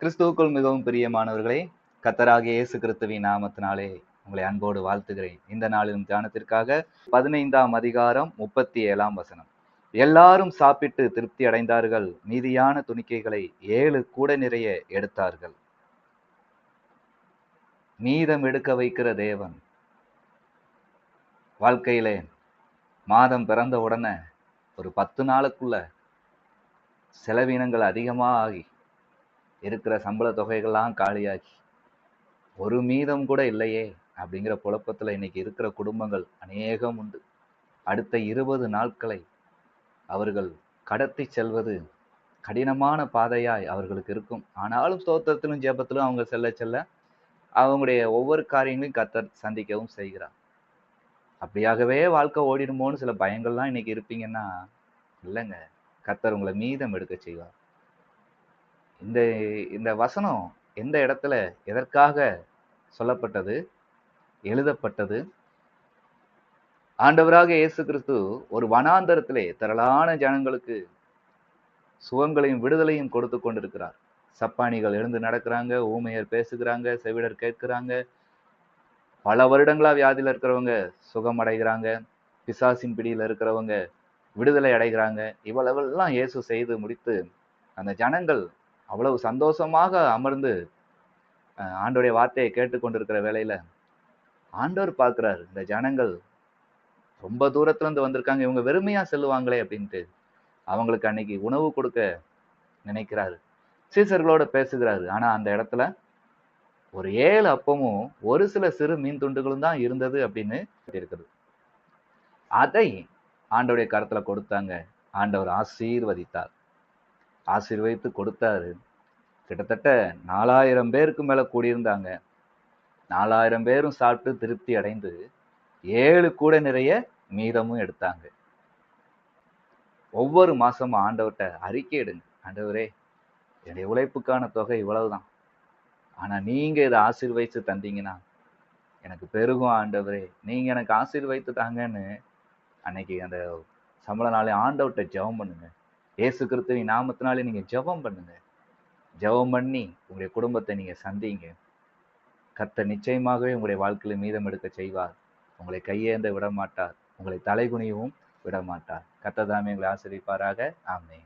கிறிஸ்துவுக்குள் மிகவும் பிரியமானவர்களே கத்தராகிய இயேசு கிறிஸ்துவின் நாமத்தினாலே உங்களை அன்போடு வாழ்த்துகிறேன். இந்த நாளிலும் தியானத்திற்காக பதினைந்தாம் அதிகாரம் முப்பத்தி ஏழாம் வசனம். எல்லாரும் சாப்பிட்டு திருப்தி அடைந்தார்கள் மீதியான துணிக்கைகளை ஏழு கூட நிறைய எடுத்தார்கள். மீதம் எடுக்க வைக்கிற தேவன் வாழ்க்கையிலே மாதம் பிறந்த உடனே ஒரு பத்து நாளுக்குள்ள செலவினங்கள் அதிகமாக ஆகி இருக்கிற சம்பள தொகைகள்லாம் காலியாகி ஒரு மீதம் கூட இல்லையே அப்படிங்கிற குழப்பத்தில் இன்னைக்கு இருக்கிற குடும்பங்கள் அநேகம் உண்டு. அடுத்த இருபது நாட்களை அவர்கள் கடத்தி செல்வது கடினமான பாதையாய் அவர்களுக்கு இருக்கும். ஆனாலும் ஸ்தோத்திரத்திலும் ஜெபத்திலும் அவங்க செல்ல செல்ல அவங்களுடைய ஒவ்வொரு காரியங்களையும் கத்தர் சந்திக்கவும் செய்கிறார். அப்படியாகவே வாழ்க்கை ஓடிடுமோன்னு சில பயங்கள்லாம் இன்னைக்கு இருப்பீங்கன்னா இல்லைங்க. கத்தர் உங்களை மீதம் எடுக்க செய்வார். இந்த இந்த வசனம் எந்த இடத்துல எதற்காக சொல்லப்பட்டது? எழுதப்பட்டது? ஆண்டவராக இயேசு கிறிஸ்து ஒரு வனாந்தரத்திலே திரளான ஜனங்களுக்கு சுகங்களையும் விடுதலையும் கொடுத்து கொண்டிருக்கிறார். சப்பானிகள் எழுந்து நடக்கிறாங்க ஊமையர் பேசுகிறாங்க செவிடர் கேட்கிறாங்க. பல வருடங்களா வியாதியில இருக்கிறவங்க சுகம் அடைகிறாங்க பிசாசின் பிடியில இருக்கிறவங்க விடுதலை அடைகிறாங்க. இவ்வளவெல்லாம் இயேசு செய்து முடித்து அந்த ஜனங்கள் அவ்வளவு சந்தோஷமாக அமர்ந்து ஆண்டோடைய வார்த்தையை கேட்டுக்கொண்டிருக்கிற வேலையில ஆண்டவர் பார்க்கிறார் இந்த ஜனங்கள் ரொம்ப தூரத்துல இருந்து வந்திருக்காங்க இவங்க வெறுமையா செல்லுவாங்களே அப்படின்ட்டு அவங்களுக்கு அன்னைக்கு உணவு கொடுக்க நினைக்கிறாரு. சீசர்களோட பேசுகிறாரு. ஆனா அந்த இடத்துல ஒரு ஏழு அப்பமும் ஒரு சில சிறு மீன் துண்டுகளும் தான் இருந்தது அப்படின்னு இருக்குது அதை ஆண்டவருடைய கருத்துல கொடுத்தாங்க. ஆண்டவர் ஆசீர்வதித்தார். ஆசீர்வதித்து கொடுத்தாரு. கிட்டத்தட்ட நாலாயிரம் பேருக்கு மேல கூடியிருந்தாங்க. நாலாயிரம் பேரும் சாப்பிட்டு திருப்தி அடைந்து ஏழு கூட நிறைய மீதமும் எடுத்தாங்க. ஒவ்வொரு மாசமும் ஆண்டவர்கிட்ட அறிக்கை எடுங்க. ஆண்டவரே என்னுடைய உழைப்புக்கான தொகை இவ்வளவுதான். ஆனா நீங்க இதை ஆசீர்வதித்து தந்தீங்கன்னா எனக்கு பெருகும் ஆண்டவரே. நீங்க எனக்கு ஆசீர்வதித்து தாங்கன்னு அன்னைக்கு அந்த சம்பள நாளே ஆண்டவர்கிட்ட ஜெபம் பண்ணுங்க. இயேசு கிறிஸ்துவின் நாமத்தினாலே நீங்கள் ஜெபம் பண்ணுங்க. ஜெபம் பண்ணி உங்களுடைய குடும்பத்தை நீங்கள் சந்திங்க. கத்த நிச்சயமாகவே உங்களுடைய வாழ்க்கையில மீதம் எடுக்க செய்வார். உங்களை கையேந்த விடமாட்டார். உங்களை தலைகுனியவும் விட மாட்டார் கர்த்தர் உங்களை ஆசிரிப்பாராக ஆமே